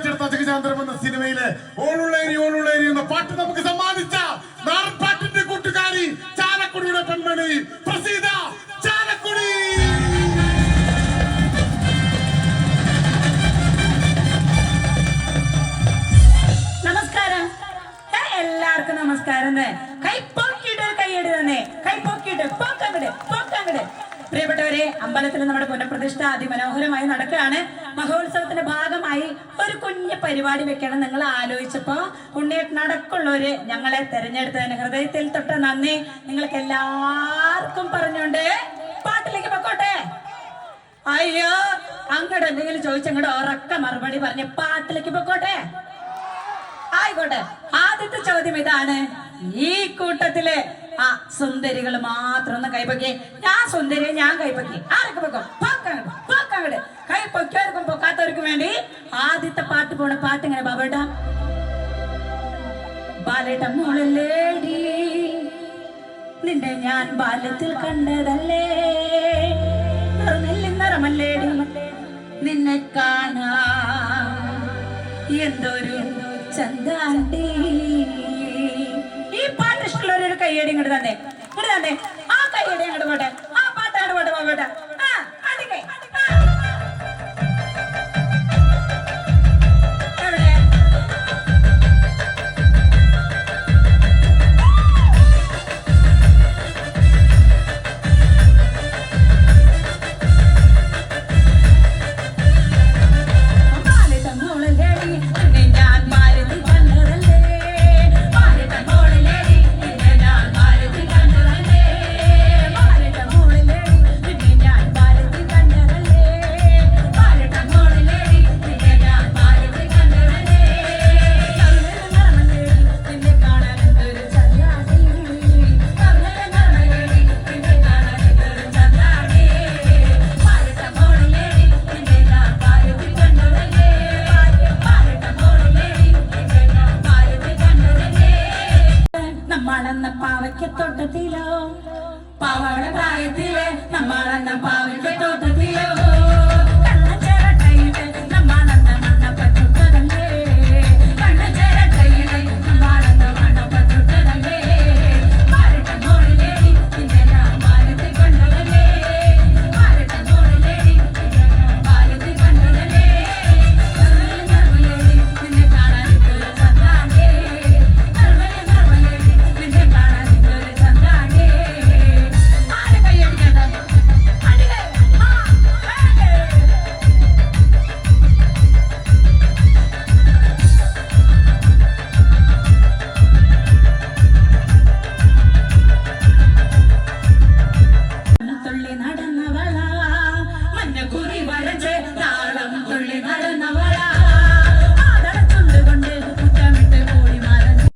വെച്ചെടുത്ത ജഗചാന്ദ്രം എന്ന സിനിമയിലെ ഓളുള്ളേരി ഓളുള്ളേരി എന്ന പാട്ട് നമുക്ക് സമ്മാനിച്ച. നാർപ്പാട്ടിന്റെ കൂട്ടുകാരി ചാലക്കുടിയുടെ പെൺമണി. പ്രസീത ചാലക്കുടി. നമസ്കാരം. എല്ലാവർക്കും നമസ്കാരം. കൈ പൊക്കിയിട്ട് ഒരു കൈയ്യടി തന്നെ. കൈ പൊക്കിയിട്ട് പൊക്കങ്ങട് പൊക്കങ്ങട്. പ്രിയപ്പെട്ടവരെ അമ്പലത്തിൽ നമ്മുടെ പുനഃപ്രതിഷ്ഠ അതിമനോഹരമായി നടക്കുകയാണ്. മഹോത്സവത്തിന്റെ ഭാഗമായി ഒരു കുഞ്ഞു പരിപാടി വെക്കണം നിങ്ങൾ ആലോചിച്ചപ്പോ ഉണ്ണിയേട്ടനടക്കമുള്ളവര് ഞങ്ങളെ തെരഞ്ഞെടുത്തതിന് ഹൃദയത്തിൽ തൊട്ട് നന്ദി. നിങ്ങൾക്ക് എല്ലാവർക്കും പറഞ്ഞുകൊണ്ട് പാട്ടിലേക്ക് പൊക്കോട്ടെ. അയ്യോ അങ്ങോട്ട് എന്തെങ്കിലും ചോദിച്ചങ്ങോട്ട് ഉറക്ക മറുപടി പറഞ്ഞ് പാട്ടിലേക്ക് പൊക്കോട്ടെ. ആയിക്കോട്ടെ. ആദ്യത്തെ ചോദ്യം ഇതാണ്. ഈ കൂട്ടത്തിൽ ആ സുന്ദരികൾ മാത്രം ഒന്ന് കൈപ്പൊക്കി. ഞാൻ സുന്ദരി ഞാൻ കൈപ്പൊക്കി. ആരൊക്കെ പൊക്കും? പൊക്കങ്ങട് പൊക്കങ്ങട് കൈ പൊക്കിയവർക്കും പൊക്കാത്തവർക്കും വേണ്ടി ആദ്യത്തെ പാട്ട് പോണ പാട്ട് ഇങ്ങനെ ബാബേട്ട ബാലേട്ട മോളല്ലേടി നിന്നെ ഞാൻ ബാല്യത്തിൽ കണ്ടതല്ലേ? നിറമെല്ലി നിറമല്ലേടി നിന്നെ കാണാ. എന്തൊരു ചന്താണ്ടി കയ്യടി ഇങ്ങോട്ട് തന്നെ. ഇങ്ങോട്ട് തന്നെ. പാവയ്ക്ക് തൊട്ടത്തിലോ പാവയുടെ പ്രായത്തിലെ നമ്മളെന്ന തോട്ടത്തിലോ